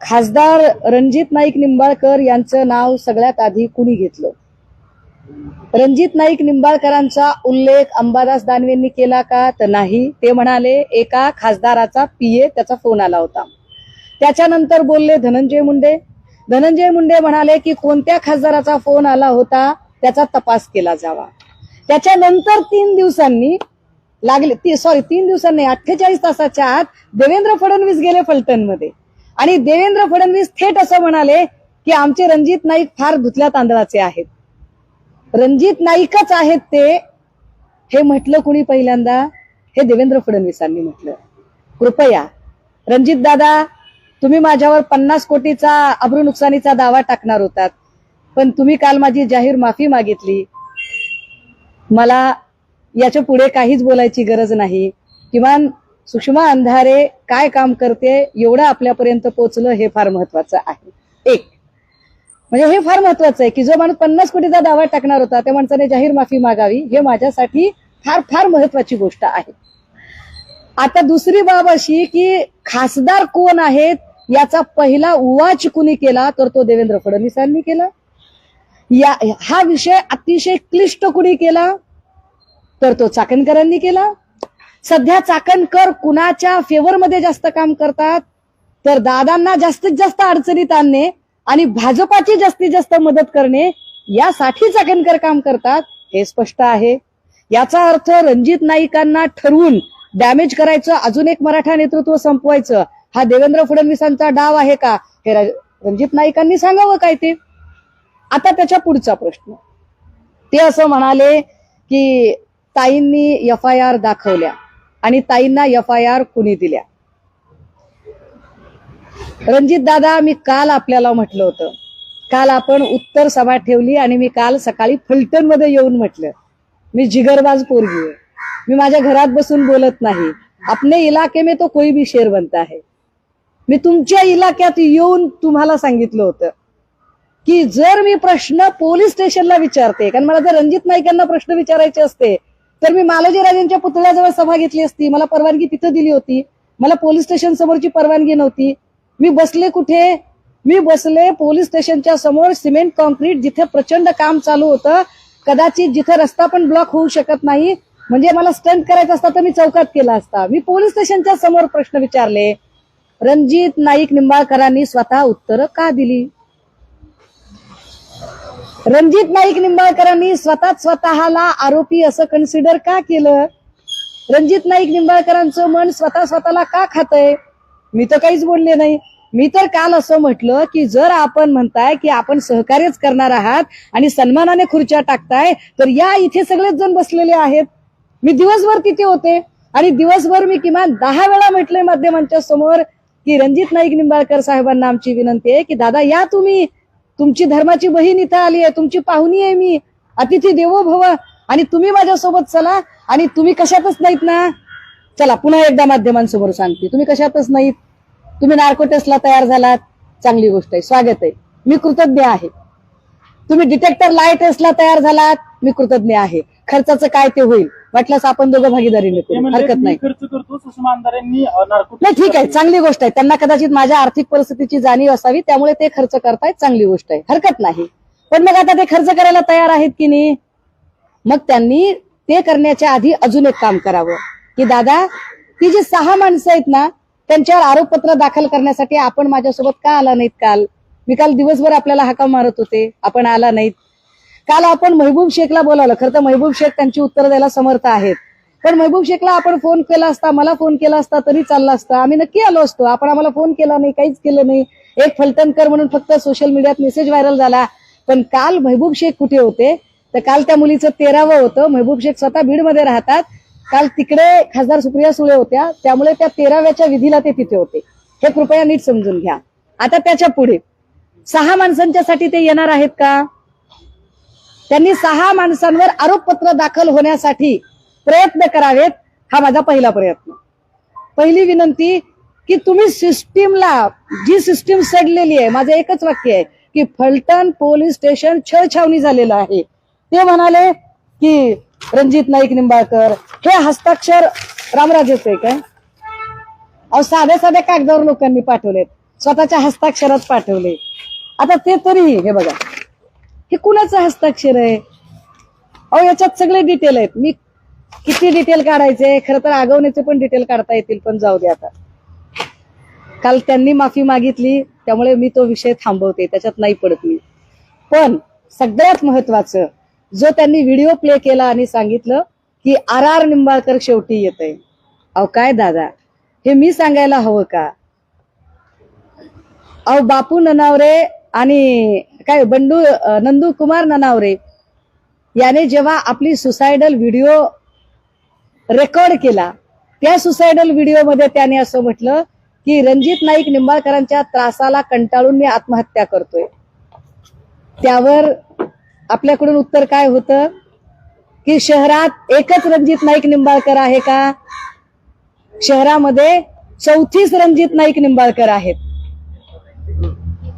खासदार रणजित नाईक निंबाळकर यांचं नाव सगळ्यात आधी कुणी घेतलं? रणजित नाईक निंबाळकरांचा उल्लेख अंबादास दानवेंनी केला का? तर नाही. ते म्हणाले एका खासदाराचा पीए त्याचा फोन आला होता. त्याच्यानंतर बोलले धनंजय मुंडे. धनंजय मुंडे म्हणाले की कोणत्या खासदाराचा फोन आला होता त्याचा तपास केला जावा. त्याच्यानंतर तीन दिवसांनी लागले ती सॉरी तीन दिवसांनी अठ्ठेचाळीस तासाच्या आत देवेंद्र फडणवीस गेले फलटणमध्ये. आणि देवेंद्र फडणवीस थेट असं म्हणाले की आमचे रणजित नाईक फार धुतल्या तांदळाचे आहेत. रणजित नाईकच आहेत ते. हे म्हटलं कुणी पहिल्यांदा? हे देवेंद्र फडणवीसांनी म्हटलं. कृपया. रणजित दादा तुम्ही माझ्यावर पन्नास कोटीचा अब्रू नुकसानीचा दावा टाकणार होतात. पण तुम्ही काल माझी जाहीर माफी मागितली. मला याच्यापुढे काहीच बोलायची गरज नाही. किमान सुषमा अंधारे काय काम करते एवढं आपल्यापर्यंत पोहोचलं हे फार महत्वाचं आहे. एक म्हणजे हे फार महत्वाचं आहे की जो माणूस पन्नास कोटीचा दावा टाकणार होता त्या माणसाने जाहीर माफी मागावी हे माझ्यासाठी फार फार महत्वाची गोष्ट आहे. आता दुसरी बाब अशी की खासदार कोण आहेत याचा पहिला उवाच कुणी केला तर तो देवेंद्र फडणवीसांनी केला. या हा विषय अतिशय क्लिष्ट कुणी केला तर तो चाकणकरांनी केला. सध्या चाकणकर कुणाच्या फेवरमध्ये जास्त काम करतात? तर दादांना जास्तीत जास्त अडचणीत आणणे आणि भाजपाची जास्तीत जास्त मदत करणे यासाठी चाकणकर काम करतात हे स्पष्ट आहे. याचा अर्थ रणजित नाईकांना ठरवून डॅमेज करायचं अजून एक मराठा नेतृत्व संपवायचं. हा देवेंद्र फडणवीसांचा डाव आहे का? हे रणजित नाईकांनी सांगावं काय ते? आता त्याच्या पुढचा प्रश्न. ते असं म्हणाले की ताईंनी एफ आय आर दाखवल्या. आणि ताईंना एफ आय आर कुणी दिल्या? रणजित दादा मी काल आपल्याला म्हटलं होतं. काल आपण उत्तर सभा ठेवली आणि मी काल सकाळी फलटणमध्ये येऊन म्हटलं. मी जिगरबाज पोरगी आहे. मी माझ्या घरात बसून बोलत नाही. आपले इलाके में तो कोई भी शेर बनता है मी तुमच्या इलाक्यात येऊन तुम्हाला सांगितलं होतं की जर मी प्रश्न पोलीस स्टेशनला विचारते कारण मला जर रणजित नाईकांना प्रश्न विचारायचे असते तर मी मालोजीराजेंच्या पुतळ्याजवळ सभा घेतली असती. मला परवानगी तिथं दिली होती. मला पोलीस स्टेशन समोरची परवानगी नव्हती. मी बसले कुठे? मी बसले पोलीस स्टेशनच्या समोर सिमेंट कॉन्क्रीट जिथे प्रचंड काम चालू होतं. कदाचित जिथे रस्ता पण ब्लॉक होऊ शकत नाही. म्हणजे मला स्टंट करायचा असता तर मी चौकात केला असता. मी पोलीस स्टेशनच्या समोर प्रश्न विचारले. रणजित नाईक निंबाळकरांनी स्वतः उत्तरं का दिली? रणजित नाईक निंबाळकरांनी स्वतः स्वतःला आरोपी असं कन्सिडर का केलं? रणजित नाईक निंबाळकरांचं मन स्वतः स्वतःला का खातंय? मी तर काहीच बोलले नाही. मी तर काल असं म्हटलं की जर आपण म्हणताय की आपण सहकार्यच करणार आहात आणि सन्मानाने खुर्च्या टाकताय तर या इथे सगळेच जण बसलेले आहेत. मी दिवसभर तिथे होते आणि दिवसभर मी किमान दहा वेळा म्हटलंय माध्यमांच्या समोर की रणजित नाईक निंबाळकर साहेबांना आमची विनंती आहे की दादा या तुम्ही तुमची धर्माची बहीण इथं आली आहे तुमची पाहुणी आहे मी. अतिथी देवो भव. आणि तुम्ही माझ्यासोबत चला. आणि तुम्ही कशातच नाहीत ना? चला पुन्हा एकदा माध्यमांसमोर सांगते. तुम्ही कशातच नाहीत? तुम्ही नार्कोटेस्टला तयार झालात? चांगली गोष्ट आहे. स्वागत आहे. मी कृतज्ञ आहे. तुम्ही डिटेक्टर लाय टेस्टला तयार झालात? मी कृतज्ञ आहे. खर्चाचं काय ते होईल? वाटल्यास आपण दोघं भागीदारीने ते करू म्हणले, हरकत नाही. खर्च करतो नाही ठीक आहे. चांगली गोष्ट आहे. त्यांना कदाचित माझ्या आर्थिक परिस्थितीची जाणीव असावी त्यामुळे ते खर्च करतायत. चांगली गोष्ट आहे. हरकत नाही. पण मग आता ते खर्च करायला तयार आहेत की नाही? मग त्यांनी ते करण्याच्या आधी अजून एक काम करावं. की दादा ती जी सहा माणसं आहेत ना त्यांच्यावर आरोपपत्र दाखल करण्यासाठी आपण माझ्यासोबत का आला नाहीत काल? मी काल दिवसभर आपल्याला हाका मारत होते. आपण आला नाहीत. काल आपण महबूब शेखला बोलावलं. खरं तर महबूब शेख त्यांची उत्तर द्यायला समर्थ आहेत. पण महबूब शेखला आपण फोन केला असता मला फोन केला असता तरी चालला असता. आम्ही नक्की आलो असतो. आपण आम्हाला फोन केला नाही काहीच केलं नाही. एक फलटणकर म्हणून फक्त सोशल मीडियात मेसेज व्हायरल झाला. पण काल महबूब शेख कुठे होते? तर काल त्या मुलीचं तेरावं होतं. महबूब शेख स्वतः बीडमध्ये राहतात. काल तिकडे खासदार सुप्रिया सुळे होत्या. त्यामुळे त्या तेराव्याच्या विधीला ते तिथे होते. हे कृपया नीट समजून घ्या. आता त्याच्या पुढे. सहा माणसांच्यासाठी ते येणार आहेत का? त्यांनी सहा माणसांवर आरोपपत्र दाखल होण्यासाठी प्रयत्न करावेत हा माझा पहिला प्रयत्न. पहिली विनंती की तुम्ही सिस्टीमला जी सिस्टीम सडलेली आहे माझं एकच वाक्य आहे की फलटण पोलीस स्टेशन छळछावणी झालेलं आहे. ते म्हणाले की रणजित नाईक निंबाळकर हे हस्ताक्षर रामराजेच आहे काय अहो साध्या साध्या कागदावर लोकांनी पाठवलेत. स्वतःच्या हस्ताक्षरात पाठवले. आता ते तरी हे बघा. हे कुणाचं हस्ताक्षर आहे? अहो याच्यात सगळे डिटेल आहेत. मी किती डिटेल काढायचे? खरं तर आगवण्याचे पण डिटेल काढता येतील पण जाऊ दे आता. काल त्यांनी माफी मागितली त्यामुळे मी तो विषय थांबवते. त्याच्यात नाही पडत मी. पण सगळ्यात महत्वाचं जो त्यांनी व्हिडिओ प्ले केला आणि सांगितलं की आर आर निंबाळकर शेवटी येत आहे अहो काय दादा? हे मी सांगायला हवं का? अहो बापू ननावरे आणि काय बंडू नंदू कुमार ननावरे याने जेव्हा आपली सुसायडल व्हिडिओ रेकॉर्ड केला त्या सुसायडल व्हिडिओमध्ये त्याने असं म्हटलं की रणजित नाईक निंबाळकरांच्या त्रासाला कंटाळून मी आत्महत्या करतोय. त्यावर आपल्याकडून उत्तर काय होतं? की शहरात एकच रणजित नाईक निंबाळकर आहे का? शहरामध्ये चौथीच रणजित नाईक निंबाळकर आहेत.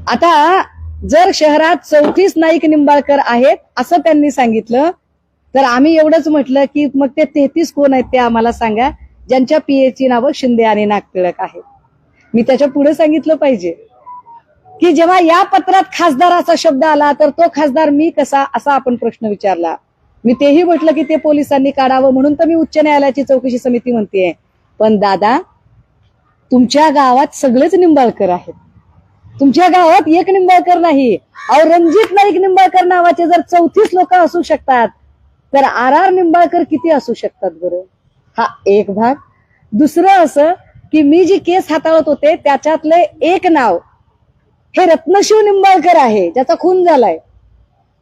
आता जर शहरात चौतीस नाईक निंबाळकर आहेत असं त्यांनी सांगितलं तर आम्ही एवढंच म्हटलं की मग ते तेहतीस कोण आहेत ते आम्हाला सांगा ज्यांच्या पीएची नावं शिंदे आणि नागटिळक आहेत. मी त्याच्या पुढे सांगितलं पाहिजे की जेव्हा या पत्रात खासदार असा शब्द आला तर तो खासदार मी कसा असा आपण प्रश्न विचारला. मी तेही म्हटलं की ते पोलिसांनी काढावं म्हणून तर मी उच्च न्यायालयाची चौकशी समिती म्हणतेय. पण दादा तुमच्या गावात सगळेच निंबाळकर आहेत. तुमच्या गावात एक निंबाळकर नाही. अहो रणजित नाईक निंबाळकर नावाचे जर चौतीस लोक असू शकतात तर आर आर निंबाळकर किती असू शकतात बरं? हा एक भाग. दुसरं असं की मी जी केस हाताळत होते त्याच्यातले एक नाव. हे रत्नशिव निंबाळकर आहे ज्याचा खून झालाय.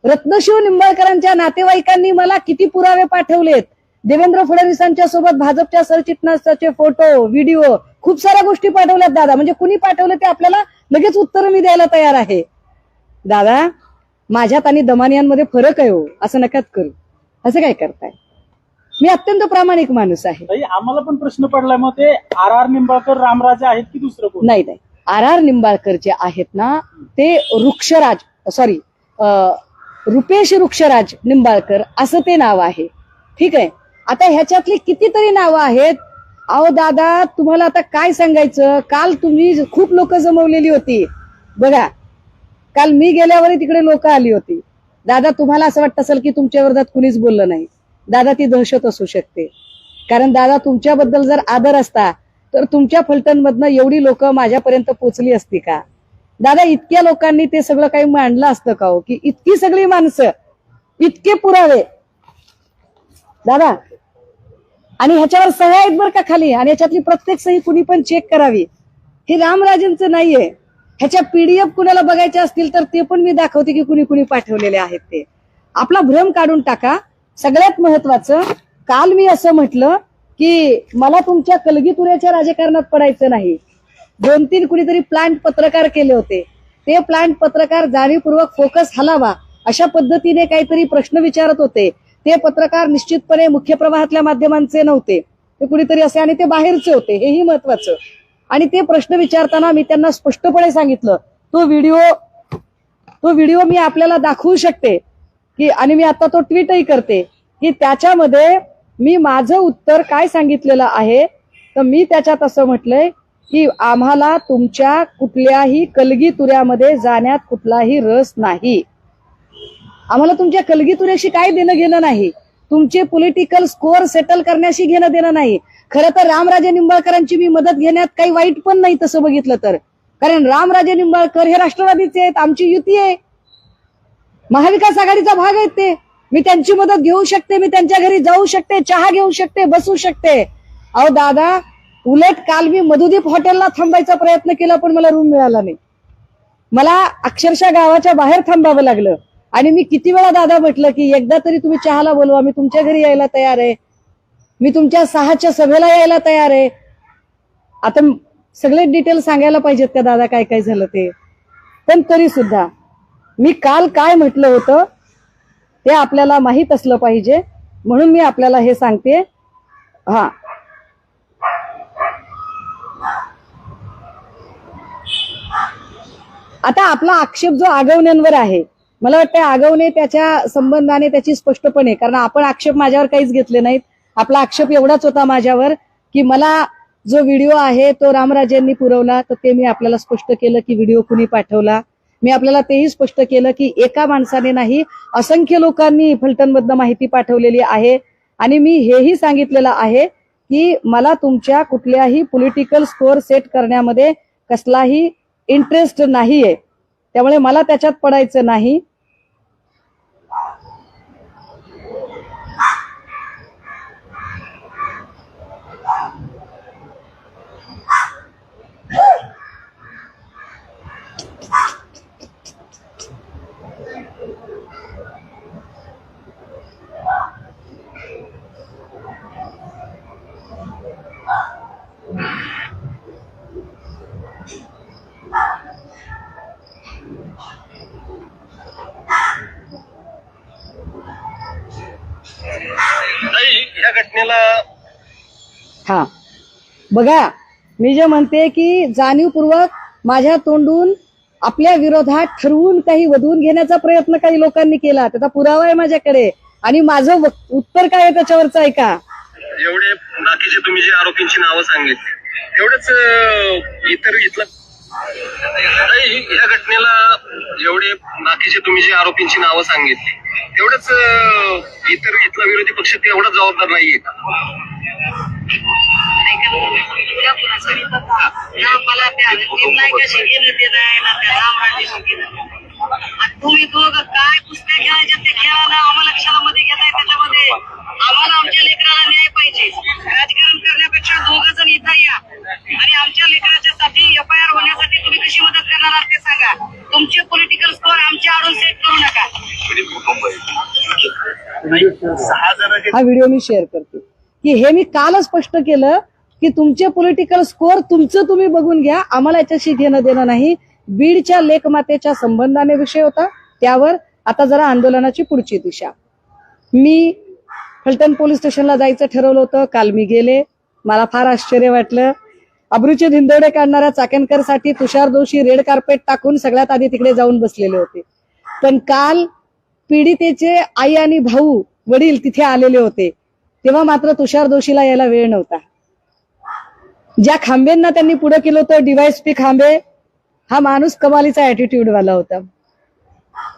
रत्नशिव निंबाळकरांच्या नातेवाईकांनी मला किती पुरावे पाठवलेत? देवेंद्र फडणवीसांच्या सोबत भाजपच्या सरचिटणीसाचे फोटो व्हिडिओ खूप साऱ्या गोष्टी पाठवल्यात दादा. म्हणजे कुणी पाठवलं ते आपल्याला लगेच उत्तर मी द्यायला तयार आहे. दादा माझ्यात आणि दमानियांमध्ये फरक आहे हो असं नकाच करू. असं काय करताय? मी अत्यंत प्रामाणिक माणूस आहे. आम्हाला पण प्रश्न पडलाय मग ते आर आर निंबाळकर रामराजे आहेत की दुसरं कोण? नाही नाही. आर आर निंबाळकर जे आहेत ना ते वृक्षराज सॉरी रुपेश वृक्षराज निंबाळकर असं ते नाव आहे. ठीक आहे? आता ह्याच्यातली कितीतरी नावं आहेत अहो दादा तुम्हाला आता काय सांगायचं? काल तुम्ही खूप लोक जमवलेली होती. बघा काल मी गेल्यावर तिकडे लोक आली होती. दादा तुम्हाला असं वाटत असेल की तुमच्या विरोधात कुणीच बोललं नाही. दादा ती दहशत असू शकते. कारण दादा तुमच्याबद्दल जर आदर असता तर तुमच्या फलटणमधनं एवढी लोक माझ्यापर्यंत पोचली असती का? दादा इतक्या लोकांनी ते सगळं काही मांडलं असतं का हो? की इतकी सगळी माणसं इतके पुरावे. दादा आणि ह्याच्यावर सह्या आहेत बरं का खाली. आणि ह्याच्यातली प्रत्येक सही कुणी पण चेक करावी. हे रामराजेंचं नाहीये. ह्याच्या पीडीएफ कुणाला बघायचे असतील तर ते पण मी दाखवते की कुणी कुणी पाठवलेले आहेत ते. आपला भ्रम काढून टाका. सगळ्यात महत्वाचं काल मी असं म्हटलं की मला तुमच्या कलगीतुऱ्याच्या राजकारणात पडायचं नाही. दोन तीन कुणीतरी प्लांट पत्रकार केले होते. ते प्लांट पत्रकार जाणीवपूर्वक फोकस हलावा अशा पद्धतीने काहीतरी प्रश्न विचारत होते. ते पत्रकार निश्चितपणे मुख्य प्रवाहातल्या माध्यमांचे नव्हते. ते कुणीतरी असे आणि ते बाहेरचे होते. हेही महत्वाचं आणि ते प्रश्न विचारताना मी त्यांना स्पष्टपणे सांगितलं तो व्हिडिओ तो व्हिडिओ मी आपल्याला दाखवू शकते की आणि मी आता तो ट्विटही करते की त्याच्यामध्ये मी माझं उत्तर काय सांगितलेलं आहे? तर मी त्याच्यात असं म्हटलंय की आम्हाला तुमच्या कुठल्याही कलगी तुऱ्यामध्ये जाण्यात कुठलाही रस नाही. आम्हाला तुमच्या कलगीतुऱ्याशी काय देणं घेणं नाही? तुमचे पॉलिटिकल स्कोअर सेटल करण्याशी घेणं देणं नाही. खरं तर रामराजे निंबाळकरांची मी मदत घेण्यात काही वाईट पण नाही तसं बघितलं तर. कारण रामराजे निंबाळकर हे राष्ट्रवादीचे आहेत आमची युती आहे. महाविकास आघाडीचा भाग आहेत ते. मी त्यांची मदत घेऊ शकते मी त्यांच्या घरी जाऊ शकते चहा घेऊ शकते बसू शकते. अहो दादा उलट काल मी मधुदीप हॉटेलला थांबायचा प्रयत्न केला पण मला रूम मिळाला नाही. मला अक्षरशः गावाच्या बाहेर थांबावं लागलं. आणि मी किती वेळा दादा म्हटलं की एकदा तरी तुम्ही चहाला बोलवा मी तुमच्या घरी यायला तयार आहे. मी तुमच्या सहाच्या सभेला यायला तयार आहे. आता सगळे डिटेल सांगायला पाहिजेत का दादा काय काय झालं ते? पण तरी सुद्धा मी काल काय म्हटलं होतं ते आपल्याला माहीत असलं पाहिजे म्हणून मी आपल्याला हे सांगते. हा. आता आपला आक्षेप जो आगवण्यांवर आहे मला वाटतं आगवणे त्याच्या संबंधाने त्याची स्पष्टपणे कारण आपण आक्षेप माझ्यावर काहीच घेतले नाहीत. आपला आक्षेप एवढाच होता माझ्यावर की मला जो व्हिडिओ आहे तो रामराजेंनी पुरवला तर ते मी आपल्याला स्पष्ट केलं की व्हिडिओ कुणी पाठवला. मी आपल्याला तेही स्पष्ट केलं की एका माणसाने नाही असंख्य लोकांनी फलटणमधनं माहिती पाठवलेली आहे. आणि मी हेही सांगितलेलं आहे की मला तुमच्या कुठल्याही पॉलिटिकल स्कोअर सेट करण्यामध्ये कसलाही इंटरेस्ट नाहीये. त्यामुळे मला त्याच्यात पडायचं नाही. ह्या घटनेला हा. बघा मी जे म्हणते की जाणीवपूर्वक माझ्या तोंडून आपल्या विरोधात ठरवून काही वधवून घेण्याचा प्रयत्न काही लोकांनी केला त्याचा पुरावा आहे माझ्याकडे. आणि माझं उत्तर काय आहे त्याच्यावरचं ऐका एवढे बाकीचे तुम्ही जे आरोपींची नावं सांगितली तेवढेच अं, इतर इथलं नाही ह्या घटनेला एवढे बाकीचे तुम्ही जे आरोपींची नावं सांगितली तेवढेच इतर इथला विरोधी पक्ष तेवढा जबाबदार नाहीये का? मला त्या निर्णायकाशी घेणं देणं आहे ना त्या रामराजेशी घेणं देणं तुम्ही दोघं काय कुस्त्या खेळायच्या ते खेळा ना आम्हाला कशाला मध्ये घेताय त्याच्यामध्ये. आम्हाला आमच्या लेकराला न्याय पाहिजे. राजकारण करण्यापेक्षा दोघं जण इथं या. आणि आमच्या लेकराच्या साठी एफ आय आर होण्यासाठी तुम्ही कशी मदत करणार आहात ते सांगा. तुमचे पॉलिटिकल स्कोअर आमच्या आडून सेट करू नका. सहा जणांचे हा व्हिडिओ मी शेअर करते. की हे मी कालच स्पष्ट केलं की तुमचे पॉलिटिकल स्कोअर तुमचं तुम्ही बघून घ्या. आम्हाला याच्याशी घेणं देणं नाही. बीडच्या लेखमातेच्या संबंधाने विषय होता. त्यावर आता जरा आंदोलनाची पुढची दिशा. मी फलटण पोलीस स्टेशनला जायचं ठरवलं होतं. काल मी गेले. मला फार आश्चर्य वाटलं. अब्रूचे धिंदवडे काढणाऱ्या चाकणकरसाठी तुषार दोषी रेड कार्पेट टाकून सगळ्यात आधी तिकडे जाऊन बसलेले होते. पण काल पीडितेचे आई आणि भाऊ वडील तिथे आलेले होते. तेव्हा मात्र तुषार दोषीला यायला वेळ नव्हता. ज्या खांबेंना त्यांनी पुढे केलं होतं डीवायसपी खांबे हा माणूस कमालीचा ऍटिट्यूडवाला होता.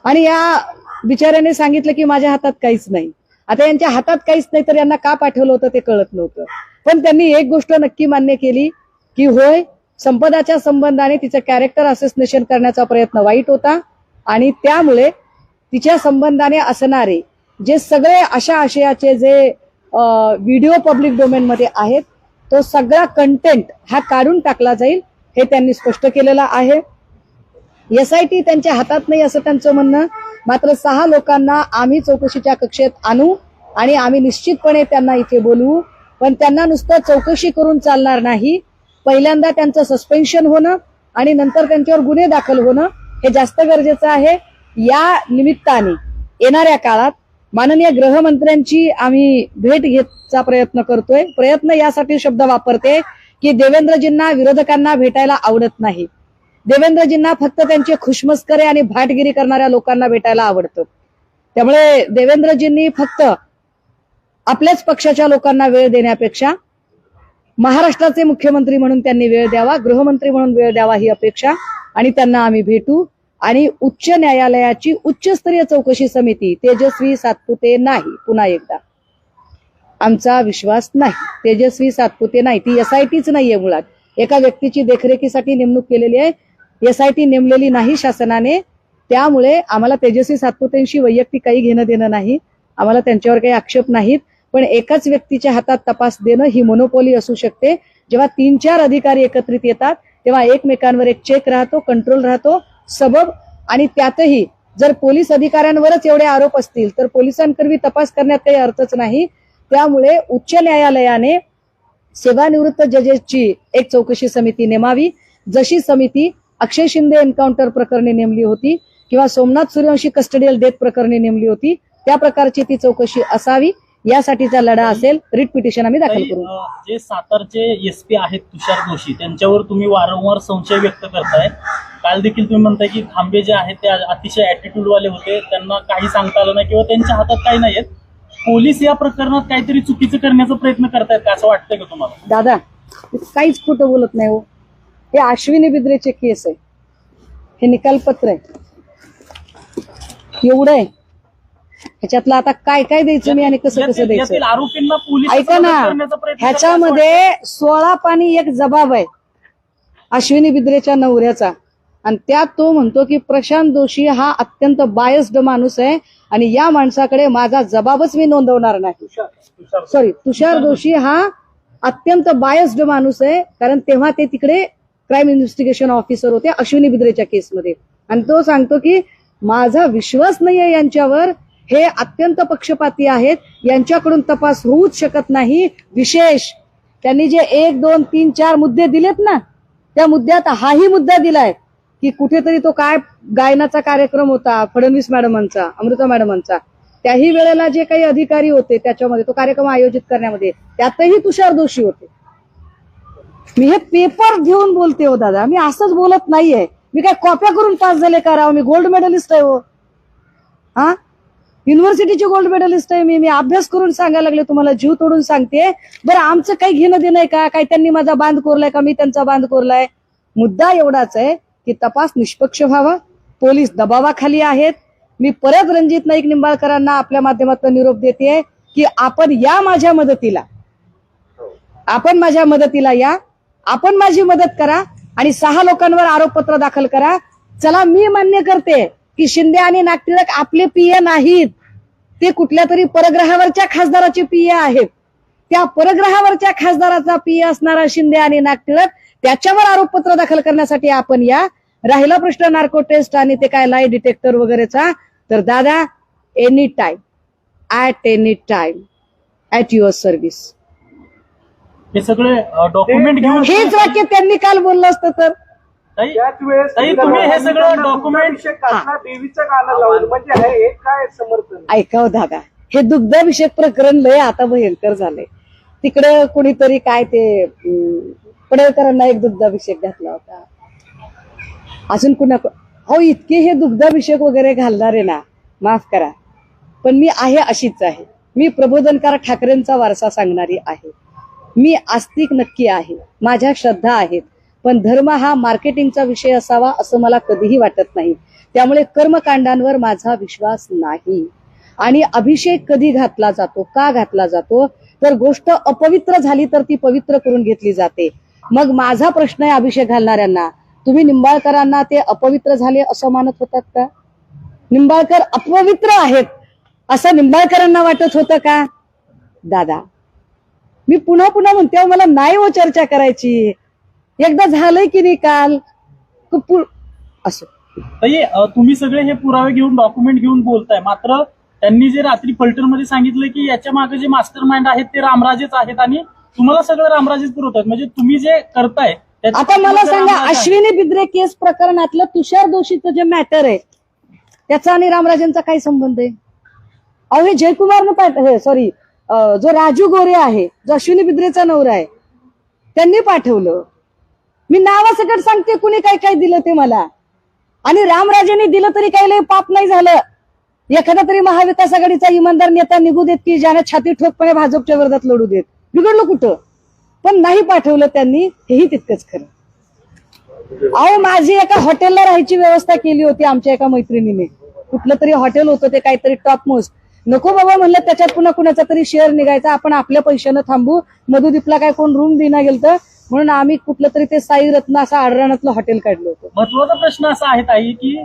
आणि या बिचाऱ्याने सांगितलं की माझ्या हातात काहीच नाही. आता यांच्या हातात काहीच नाही तर यांना का पाठवलं होतं ते कळत नव्हतं. पण त्यांनी एक गोष्ट नक्की मान्य केली की होय संपदाच्या संबंधाने तिचं कॅरेक्टर असोसिएशन करण्याचा प्रयत्न वाईट होता आणि त्यामुळे तिच्या संबंधाने असणारे जे सगळे अशा आशयाचे जे व्हिडिओ पब्लिक डोमेनमध्ये आहेत तो सगळा कंटेंट हा काढून टाकला जाईल हे त्यांनी स्पष्ट केलेलं आहे. एसआयटी त्यांच्या हातात नाही असं त्यांचं म्हणणं. मात्र सहा लोकांना आम्ही चौकशीच्या कक्षेत आणू आणि आम्ही निश्चितपणे त्यांना इथे बोलवू. पण त्यांना नुसतं चौकशी करून चालणार नाही. पहिल्यांदा त्यांचं सस्पेन्शन होणं आणि नंतर त्यांच्यावर गुन्हे दाखल होणं हे जास्त गरजेचं आहे. या निमित्ताने येणाऱ्या काळात माननीय गृहमंत्र्यांची आम्ही भेट घेतचा प्रयत्न करतोय. प्रयत्न यासाठी शब्द वापरते. की देवेंद्रजींना विरोधकांना भेटायला आवडत नाही. देवेंद्रजींना फक्त त्यांचे खुशमस्करे आणि भाटगिरी करणाऱ्या लोकांना भेटायला आवडतं. त्यामुळे देवेंद्रजींनी फक्त आपल्याच पक्षाच्या लोकांना वेळ देण्यापेक्षा महाराष्ट्राचे मुख्यमंत्री म्हणून त्यांनी वेळ द्यावा गृहमंत्री म्हणून वेळ द्यावा ही अपेक्षा आणि त्यांना आम्ही भेटू आणि उच्च न्यायालयाची उच्चस्तरीय चौकशी समिती तेजस्वी सातपुते नाही. पुन्हा एकदा. आमचा विश्वास नाही. तेजस्वी सातपुते नाही. ती एसआयटीच नाहीये मुळात. एका व्यक्तीची देखरेखीसाठी नेमणूक केलेली आहे. एसआयटी नेमलेली नाही शासनाने. त्यामुळे आम्हाला तेजस्वी सातपुतेंशी वैयक्तिक काही घेणं देणं नाही. आम्हाला त्यांच्यावर काही आक्षेप नाहीत. पण एकाच व्यक्तीच्या हातात तपास देणं ही मोनोपॉली असू शकते. जेव्हा तीन चार अधिकारी एकत्रित येतात तेव्हा एकमेकांवर एक चेक राहतो कंट्रोल राहतो सबब आणि त्यातही जर पोलीस अधिकाऱ्यांवरच एवढे आरोप असतील तर पोलिसांकरवी तपास करण्यात काही अर्थच नाही. त्यामुळे उच्च न्यायालयाने सेवानिवृत्त जजेसची एक चौकशी समिती नेमावी. जशी समिती अक्षय शिंदे एन्काउंटर प्रकरणी नेमली होती किंवा सोमनाथ सूर्यवंशी कस्टडियल डेथ प्रकरणी नेमली होती त्या प्रकारची ती चौकशी असावी. यासाठीचा लढा असेल रिट पिटिशन आम्ही दाखल करू. जे सातारचे एसपी आहेत तुषार दोषी त्यांच्यावर तुम्ही वारंवार संशय व्यक्त करताय. काल देखील तुम्ही म्हणताय की खांबे जे आहेत ते अतिशय ऍटिट्यूड वाले होते त्यांना काही सांगता आलं नाही किंवा त्यांच्या हातात काही नाहीयेत पोलीस या प्रकरणात काहीतरी चुकीचं करण्याचा प्रयत्न करतायत का? असं वाटतंय का तुम्हाला? दादा काहीच खोटं बोलत नाही हो. हे अश्विनी बिद्रेचे केस आहे. हे निकालपत्र आहे. एवढं आहे. ह्याच्यातलं आता काय काय द्यायचं मी आणि कसं कसं द्यायचं? आरोपींना पोलीस ऐका ना ह्याच्यामध्ये सोळा पाणी एक जबाब आहे. अश्विनी बिद्रेच्या नवऱ्याचा. आणि त्यात तो म्हणतो की प्रशांत जोशी हा अत्यंत बायस्ड माणूस आहे. आणि या माणसाकडे माझा जबाबच मी नोंदवणार नाही. सॉरी तुषार जोशी हा अत्यंत बायस्ड माणूस आहे कारण तेव्हा ते तिकडे क्राईम इन्व्हेस्टिगेशन ऑफिसर होते अश्विनी बिद्रेच्या केसमध्ये. आणि तो सांगतो की माझा विश्वास नाहीये यांच्यावर हे अत्यंत पक्षपाती आहेत यांच्याकडून तपास होऊच शकत नाही. विशेष त्यांनी जे एक दोन तीन चार मुद्दे दिलेत ना त्या मुद्द्यात हाही मुद्दा दिलाय. की कुठेतरी तो काय गायनाचा कार्यक्रम होता फडणवीस मॅडमांचा अमृता मॅडमांचा त्याही वेळेला जे काही अधिकारी होते त्याच्यामध्ये तो कार्यक्रम आयोजित करण्यामध्ये त्यातही तुषार दोषी होते. मी हे पेपर घेऊन बोलते हो दादा मी असंच बोलत नाहीये. मी काय कॉप्या करून पास झाले का राव? मी गोल्ड मेडलिस्ट आहे हो. हा? युनिव्हर्सिटीची गोल्ड मेडलिस्ट आहे मी. मी अभ्यास करून सांगायला लागले तुम्हाला जीव तोडून सांगते. बरं आमचं काही घेणं देणं आहे का? काही त्यांनी माझा बांध कोरलाय का? मी त्यांचा बांध कोरलाय? मुद्दा एवढाच आहे. की तपास निष्पक्ष व्हावा. पोलीस दबावाखाली आहेत. मी परत रणजित नाईक निंबाळकरांना आपल्या माध्यमातून निरोप देते की आपण या माझ्या मदतीला आपण माझ्या मदतीला या. आपण माझी मदत करा आणि सहा लोकांवर आरोपपत्र दाखल करा. चला मी मान्य करते की शिंदे आणि नागटिळक आपले पीए नाहीत. ते कुठल्या तरी परग्रहावरच्या खासदाराचे पीए आहेत. त्या परग्रहावरच्या खासदाराचा पीए असणारा शिंदे आणि नागटिळक त्याच्यावर आरोपपत्र दाखल करण्यासाठी आपण या राहिला प्रश्न नार्को टेस्ट आणि ते काय लाई डिटेक्टर वगैरेचा तर दादा any time at any time at your service हे सगळे डॉक्युमेंट घेऊन हेच वाक्य त्यांनी काल बोललं असतं तर. ताई त्याच वेळेस ताई, तुम्ही हे सगळं डॉक्युमेंट देवीचं गाणं लावून म्हणजे हे एक काय समर्थन? ऐकाव दादा. हे दुग्धाभिषेक प्रकरण लय आता भयंकर झालंय. तिकडे कोणीतरी काय ते पडळकरांना एक दुग्धाभिषेक घातला होता. अजून कुणा हो इतके हे दुग्धाभिषेक वगैरे घालणारे ना माफ करा. पण मी आहे अशीच आहे. मी प्रबोधनकार ठाकरेंचा वारसा सांगणारी आहे. मी आस्तिक नक्की आहे. माझ्या श्रद्धा आहेत. पण धर्म हा मार्केटिंगचा विषय असावा असं मला कधीही वाटत नाही. त्यामुळे कर्मकांडांवर माझा विश्वास नाही. आणि अभिषेक कधी घातला जातो का घातला जातो तर गोष्ट अपवित्र झाली तर ती पवित्र करून घेतली जाते. मग माझा प्रश्न आहे अभिषेक घालणाऱ्यांना. तुम्ही निंबाळकरांना ते अपवित्र झाले असं मानत होतात का? निंबाळकर अपवित्र आहेत असं निंबाळकरांना वाटत होतं का? दादा मी पुन्हा पुन्हा म्हणते हो, मला नाही हो चर्चा करायची. एकदा झालंय की नाही काल? असो. पु- तुम्ही सगळे हे पुरावे घेऊन डॉक्युमेंट घेऊन बोलताय. मात्र त्यांनी जे रात्री पलटरमध्ये सांगितलं की याच्या मागे जे मास्टर माइंड आहेत ते रामराजेच आहेत आणि तुम्हाला सगळं रामराजेच पुरवतात म्हणजे तुम्ही जे करताय आता मला सांगा रामराज आहे. अश्विनी बिद्रे केस प्रकरणातलं तुषार दोषीचं जे मॅटर आहे त्याचा आणि रामराजांचा काय संबंध आहे? अहो हे जयकुमारनं पाठ हे सॉरी जो राजू गोरे आहे जो अश्विनी बिद्रेचा नवरा आहे त्यांनी पाठवलं. मी नावासकट सांगते कुणी काय काय दिलं ते मला. आणि रामराजेंनी दिलं तरी काही लय पाप नाही झालं. एखादा तरी महाविकास आघाडीचा इमानदार नेता निघू देत की ज्याने छाती ठोकपणे भाजपच्या विरोधात लढू देत? बिघडलं कुठं? पण नाही पाठवलं त्यांनी हेही तितकंच खरं. अहो माझी एका हॉटेलला राहायची व्यवस्था केली होती आमच्या एका मैत्रिणीने. कुठलं तरी हॉटेल होतं ते काहीतरी टॉप मोस्ट नको बाबा म्हणलं त्याच्यात पुन्हा कुणाचा तरी शेअर निघायचा आपण आपल्या पैशानं थांबू. मधुदीपला काय कोण रूम देना गेलं म्हणून आम्ही कुठलं तरी ते साई रत्न असं आडराणातलं हॉटेल काढलं होतं. महत्त्वाचा प्रश्न असा आहे ताई की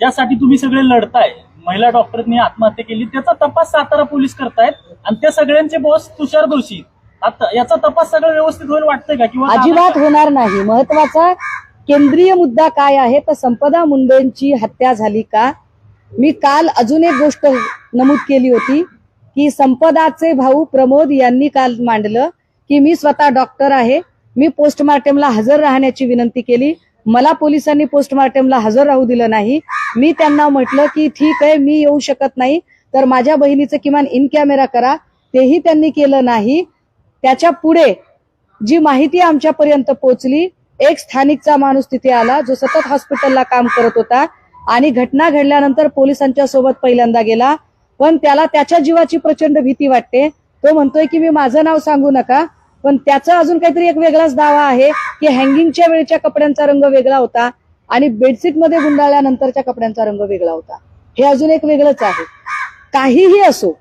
ज्यासाठी तुम्ही सगळे लढताय महिला डॉक्टरनी आत्महत्या केली त्याचा तपास सातारा पोलीस करतायत आणि त्या सगळ्यांचे बॉस तुषार दोषी आता याचा तपास सगळं व्यवस्थित होईल वाटतंय का? किंवा अजिबात होणार नाही. महत्त्वाचा केंद्रीय मुद्दा काय आहे? तर संपदा मुंडेंची हत्या झाली का? मी काल अजून एक गोष्ट नमूद केली होती की संपदाचे भाऊ प्रमोद यांनी काल मांडलं की मी स्वतः डॉक्टर आहे. मी पोस्टमार्टमला हजर राहण्याची विनंती केली. मला पोलिसांनी पोस्टमार्टमला हजर राहू दिलं नाही. मी त्यांना म्हटलं की ठीक आहे मी येऊ शकत नाही. तर माझ्या बहिणीचं किमान इन कॅमेरा करा. तेही त्यांनी केलं नाही. त्याच्या पुढे जी माहिती आमच्यापर्यंत पोहोचली एक स्थानिकचा माणूस तिथे आला जो सतत हॉस्पिटलला काम करत होता आणि घटना घडल्यानंतर पोलिसांच्या सोबत पहिल्यांदा गेला. पण त्याला त्याच्या जीवाची प्रचंड भीती वाटते. तो म्हणतोय की मी माझं नाव सांगू नका पण त्याचा अजून काहीतरी एक वेगळाच दावा आहे की हँगिंगच्या वेळच्या कपड्यांचा रंग वेगळा होता आणि बेडशीटमध्ये गुंडाळल्यानंतरच्या कपड्यांचा रंग वेगळा होता. हे अजून एक वेगळंच आहे. काहीही असो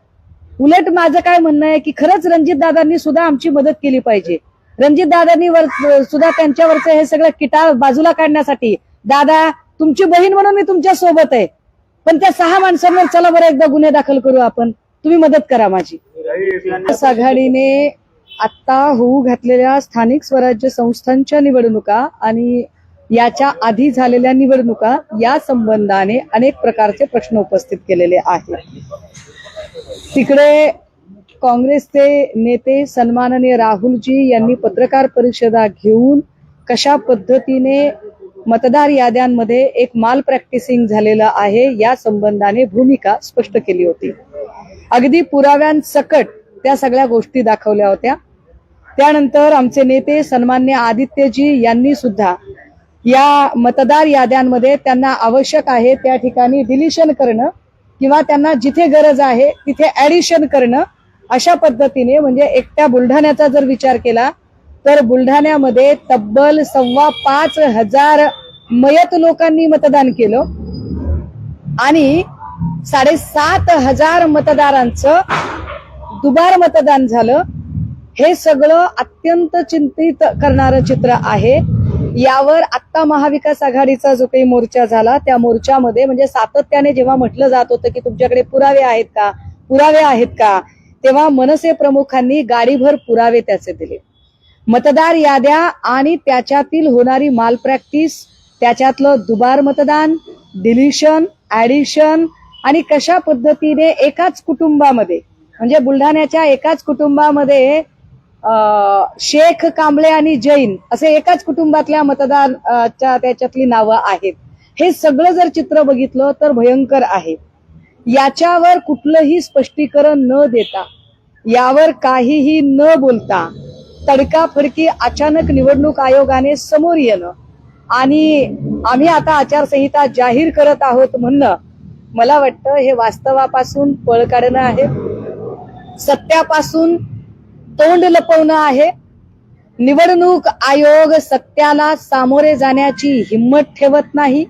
उलट माझं काय म्हणणं आहे की खरंच रणजित दादांनी सुद्धा आमची मदत केली पाहिजे. रणजित दादांनी सुद्धा त्यांच्यावरचं हे सगळं किटाळ बाजूला काढण्यासाठी दादा तुमची बहीण म्हणून मी तुमच्यासोबत आहे. पण त्या सहा माणसांवर चला बरं एकदा गुन्हे दाखल करू आपण. तुम्ही मदत करा माझी. महाविकास आघाडीने आता होऊ घातलेल्या स्थानिक स्वराज्य संस्थांच्या निवडणुका आणि याच्या आधी झालेल्या निवडणुका या संबंधाने अनेक प्रकारचे प्रश्न उपस्थित केलेले आहेत. तिकडे काँग्रेसचे नेते सन्माननीय राहुलजी यांनी पत्रकार परिषदा घेऊन कशा पद्धतीने मतदार याद्यांमध्ये एक माल प्रॅक्टिसिंग झालेलं आहे या संबंधाने भूमिका स्पष्ट केली होती. अगदी पुराव्यांसकट त्या सगळ्या गोष्टी दाखवल्या होत्या. त्यानंतर आमचे नेते सन्मान्य आदित्यजी यांनी सुद्धा या मतदार याद्यांमध्ये त्यांना आवश्यक आहे त्या ठिकाणी डिलिशन करणं किंवा त्यांना जिथे गरज आहे तिथे ऍडिशन करणं अशा पद्धतीने म्हणजे एकट्या बुलढाण्याचा जर विचार केला तर बुलढाण्यामध्ये तब्बल सव्वा पाच हजार मयत लोकांनी मतदान केलं. आणि साडेसात हजार मतदारांचं दुबार मतदान झालं. हे सगळं अत्यंत चिंतित करणारं चित्र आहे. यावर आत्ता महाविकास आघाडीचा जो काही मोर्चा झाला त्या मोर्चामध्ये म्हणजे सातत्याने जेव्हा म्हटलं जात होतं की तुमच्याकडे पुरावे आहेत का पुरावे आहेत का तेव्हा मनसे प्रमुखांनी गाडीभर पुरावे त्याचे दिले. मतदार याद्या आणि त्याच्यातील होणारी माल प्रॅक्टिस त्याच्यातलं दुबार मतदान डिलिशन ऍडिशन आणि कशा पद्धतीने एकाच कुटुंबामध्ये म्हणजे बुलढाण्याच्या एकाच कुटुंबामध्ये शेख कांबळे आणि जैन असे एकाच कुटुंबातल्या मतदार च्या त्याच्यातली नावं आहेत. हे सगळं जर चित्र बघितलं तर भयंकर आहे. याच्यावर कुठलंही स्पष्टीकरण न देता यावर काहीही न बोलता तडकाफडकी अचानक निवडणूक आयोगाने समोर येणं आणि आम्ही आता आचारसंहिता जाहीर करत आहोत म्हणणं मला वाटतं हे वास्तवापासून पळ काढणं आहे. सत्यापासून तोंड लपवणं आहे. निवडणूक आयोग सत्याला सामोरे जाण्याची हिंमत ठेवत नाही.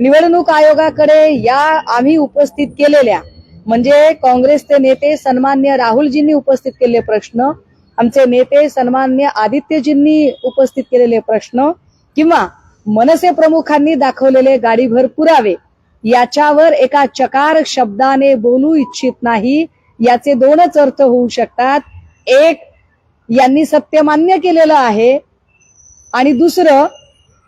निवडणूक आयोगाकडे या आम्ही उपस्थित केलेल्या म्हणजे काँग्रेसचे नेते सन्मान्य राहुलजींनी उपस्थित केलेले प्रश्न आमचे नेते सन्मान्य आदित्यजींनी उपस्थित केलेले प्रश्न किंवा मनसे प्रमुखांनी दाखवलेले गाडीभर पुरावे याच्यावर एका चकार शब्दाने बोलू इच्छित नाही याचे दोनच अर्थ होऊ शकतात. एक यांनी सत्य मान्य केलेलं आहे. आणि दुसरं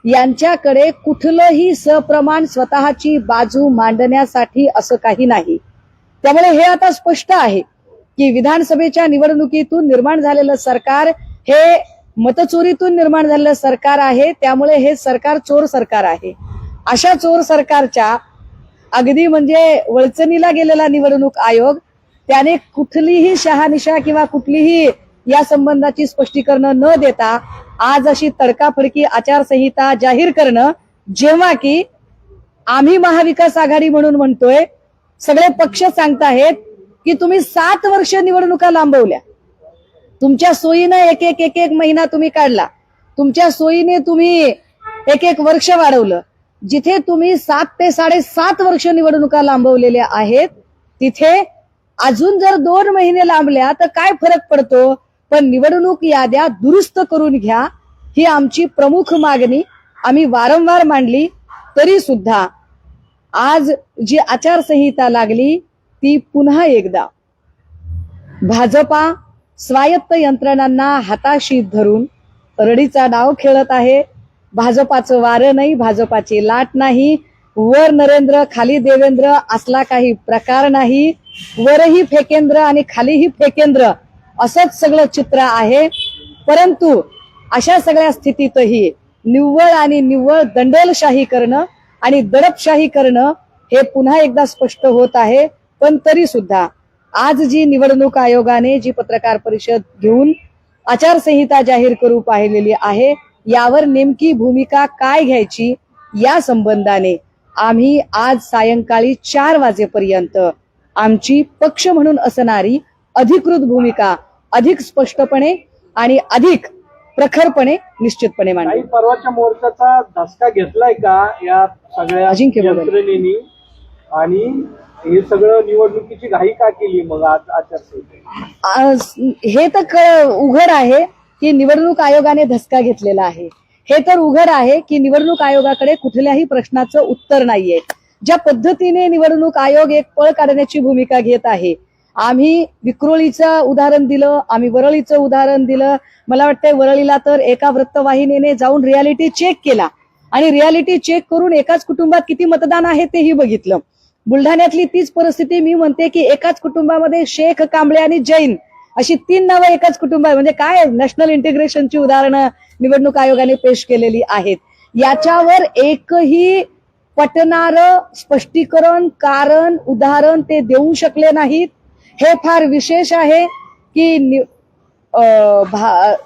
यांच्याकडे कुठलंही सप्रमाण स्वतःची बाजू मांडण्यासाठी असं काही नाही. त्यामुळे हे आता स्पष्ट आहे की विधानसभेच्या निवडणुकीतून निर्माण झालेलं सरकार हे मतचोरीतून निर्माण झालेलं सरकार आहे. त्यामुळे हे सरकार चोर सरकार आहे. अशा चोर सरकारच्या अगदी म्हणजे वळचणीला गेलेला निवडणूक आयोग त्याने कुठलीही शहानिशा किंवा कुठलीही या संबंधाची स्पष्टीकरण न देता आज अशी तडकाफडकी आचारसंहिता जाहीर करणं जेव्हा की आम्ही महाविकास आघाडी म्हणून म्हणतोय सगळे पक्ष सांगताहेत की तुम्ही सात वर्ष निवडणुका लांबवल्या. तुमच्या सोयीनं एक एक एक एक महिना तुम्ही काढला. तुमच्या सोयीने तुम्ही एक एक वर्ष वाढवलं. जिथे तुम्ही सात ते साडेसात वर्ष निवडणुका लांबवलेल्या आहेत तिथे अजून जर दोन महिने लांबल्या तर काय फरक पडतो? पण निवडणूक याद्या दुरुस्त करून घ्या. ही आमची प्रमुख मागणी. आम्ही वारंवार मांडली तरी सुद्धा आज जी आचारसंहिता लागली ती पुन्हा एकदा. भाजपा स्वायत्त यंत्रणांना हाताशी धरून रडीचा डाव खेळत आहे. भाजपाचं वारं नाही भाजपाची लाट नाही. वर नरेंद्र खाली देवेंद्र असला काही प्रकार नाही. वरही फेकेंद्र आणि खालीही फेकेंद्र असंच सगळं चित्र आहे. परंतु अशा सगळ्या स्थितीतही निव्वळ आणि निव्वळ दंडलशाही करणं आणि दडपशाही करणं हे पुन्हा एकदा स्पष्ट होत आहे. पण तरी सुद्धा आज जी निवडणूक आयोगाने जी पत्रकार परिषद घेऊन आचारसंहिता जाहीर करू पाहिलेली आहे यावर नेमकी भूमिका काय घ्यायची या संबंधाने आम्ही आज सायंकाळी चार वाजेपर्यंत आमची पक्ष म्हणून असणारी अधिकृत भूमिका अधिक स्पष्टपणे आणि अधिक प्रखरपणे निश्चितपणे मांडेल. परवाच्या मोर्चाचा धसका घेतलाय का या सगळ्या अजिंक्य. यंत्रणेनी? आणि हे सगळं निवडणुकीची घाई का केली मग आज आचारसंहिता हे तर उघड आहे की निवडणूक आयोगाने धसका घेतलेला आहे. हे तर उघड आहे की निवडणूक आयोगाकडे कुठल्याही प्रश्नाचं उत्तर नाहीये. ज्या पद्धतीने निवडणूक आयोग एक पळ काढण्याची भूमिका घेत आहे. आम्ही विक्रोळीचं उदाहरण दिलं आम्ही वरळीचं उदाहरण दिलं. मला वाटतंय वरळीला तर एका वृत्तवाहिनीने जाऊन रियालिटी चेक केला. आणि रियालिटी चेक करून एकाच कुटुंबात किती मतदान आहे तेही बघितलं. बुलढाण्यातली तीच परिस्थिती मी म्हणते की एकाच कुटुंबामध्ये शेख कांबळे आणि जैन अशी तीन नावं एकाच कुटुंबात म्हणजे काय नॅशनल इंटिग्रेशनची उदाहरणं निवडणूक आयोगाने पेश केलेली आहेत. याच्यावर एकही पटणार स्पष्टीकरण कारण उदाहरण ते देऊ शकले नाहीत. हे फार विशेष आहे की नि- भा-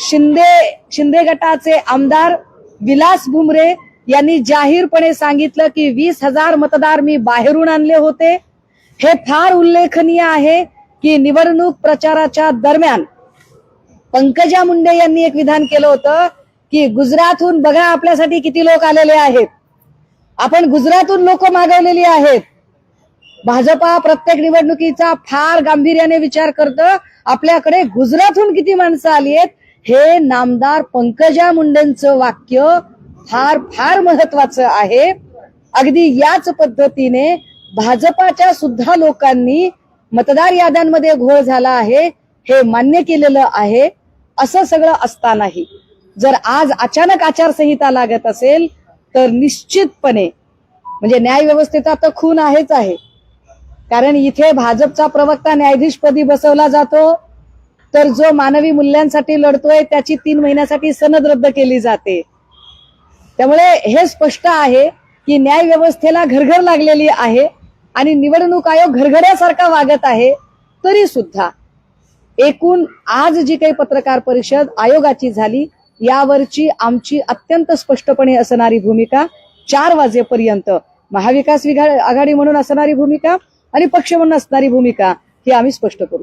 शिंदे शिंदे गटाचे आमदार विलास भुमरे यांनी जाहीरपणे सांगितलं की वीस हजार मतदार मी बाहेरून आणले होते. हे फार उल्लेखनीय आहे की निवडणूक प्रचाराच्या दरम्यान पंकजा मुंडे यांनी एक विधान केलं होतं की गुजरातहून बघा आपल्यासाठी किती लोक आलेले आहेत. आपण गुजरातून लोक मागवलेली आहेत. भाजपा प्रत्येक निवडणुकीचा फार गांभीर्याने विचार करतं. आपल्याकडे गुजरातहून किती माणसं आली आहेत हे नामदार पंकजा मुंडेंचं वाक्य फार फार महत्वाचं आहे. अगदी याच पद्धतीने भाजपाच्या सुद्धा लोकांनी मतदार याद्यांमध्ये घोळ झाला आहे हे मान्य केलेलं आहे. असं सगळं असतानाही जर आज अचानक आचारसंहिता लागत असेल तर निश्चितपणे म्हणजे न्याय व्यवस्थेचा तर खून आहेच आहे. कारण इथे भाजपचा प्रवक्ता न्यायाधीशपदी बसवला जातो तर जो मानवी मूल्यांसाठी लढतोय त्याची तीन महिन्यासाठी सनद रद्द केली जाते. त्यामुळे हे स्पष्ट आहे की न्याय व्यवस्थेला घरघर लागलेली आहे आणि निवडणूक आयोग घरघड्यासारखा वागत आहे तरी सुद्धा. एकूण आज जी काही पत्रकार परिषद आयोगाची झाली यावरची आमची अत्यंत स्पष्टपणे असणारी भूमिका चार वाजेपर्यंत महाविकास विघा- आघाडी म्हणून असणारी भूमिका आणि पक्ष म्हणून असणारी भूमिका ही आम्ही स्पष्ट करू.